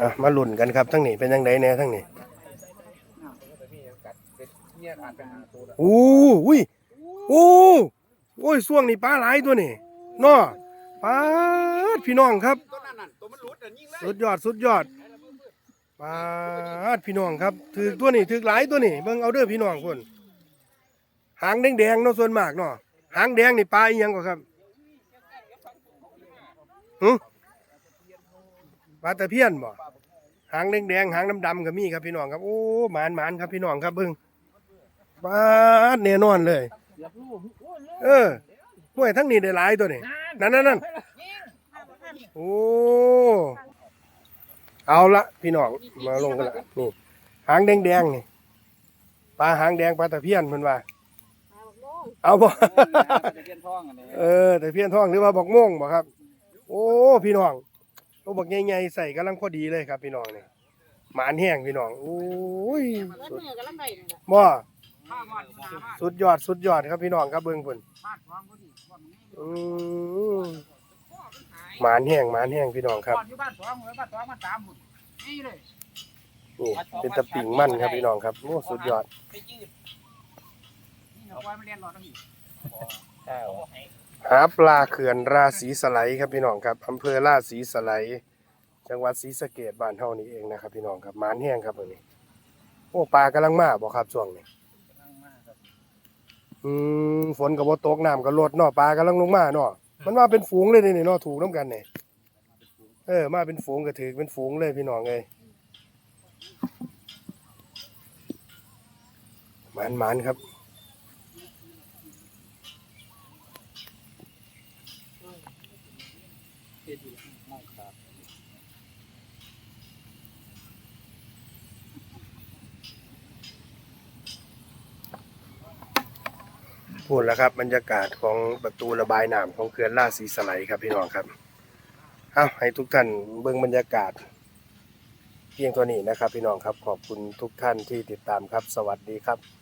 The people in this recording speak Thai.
อะมาลุ้นกันครับทั้งนี้เป็นยังไงแน่ทั้งนี้อู้อุ้ยอู้โอ้ยช่วงนี้ปลาหลายตัวนี่นาะปลาดพี่น้องครับสุดยอดสุดยอดปลาดพี่น้องครับถือตัวนี้ถือหลายตัวนี่เบิ่งเอาเด้อพี่น้องคนหางแดงๆเนาะส่วนมากเนาะหางแดงนี่ปลาอีหยังก็ครับหึ ปลาตะเพียนบ่หางแดงๆหางดำๆก็มีครับพี่น้องครับโอ้หมานหมานครับพี่น้องครับเบิ่งปลาดแน่นอนเลย เออห้วยทั้งนี้ได้หลายตัวนี่นั่นนั่นนั่นโอ้เอาละพี่น้องมาลงกันละนี่หางแดงๆนี่ปลาหางแดงปลาตะเพียนเพิ่นว่าเอาบ่จะเกียนท้องอันนี้เออตะเพียนทองหรือว่าบอกม่วงบ่ครับ โอ้พี่น้อง ตัวบักใหญ่ๆใส่กำลังพอดีเลยครับพี่น้องนี่หมานแห้งพี่น้องโอ้ยเบิดมือก็ลำไรนี่แหละบ่ข้าวมันสามารถสุดยอดสุดยอดครับพี่น้องครับเบิ่งเพิ่นฟาดท้องพอดีก่อนอืมหมานแห้งหมานแห้งพี่น้องครับก่อนอยู่บ้านท้องเลยบ้านท้องมันสามหุ่นนี่เลยนี่เป็นตะปิ่งมันครับพี่น้องครับโอ้สุดยอด ไปยืดนี่เอาไว้มันเรียนรอตั้งอีกหาปลาเขื่อนราศีสไลด์ครับพี่น้องครับอำเภอราศีสไลด์จังหวัดศรีสะเกษบ้านเฮานี่เองนะครับ พี่น้องครับหมานแห้งครับอันนี้โอ้ปลากำลังมาบ่ครับช่วงนี้อืมฝนก็บ่ตกน้ำก็ลดเนาะปลากำลังลงมาเนาะมันมาเป็นฝูงเลยนี่เนาะถูกน้ำกันนี่เออมาเป็นฝูงก็ถือเป็นฝูงเลยพี่น้องเอ้ยหมานหมานครับ พูดแล้วครับบรรยากาศของประตูระบายน้ำของเขื่อนราชสีสไลด์ครับพี่น้องครับเอาให้ทุกท่านเบิ่งบรรยากาศ เพียงตัวนี้นะครับ พี่น้องครับขอบคุณทุกท่านที่ติดตามครับ สวัสดีครับ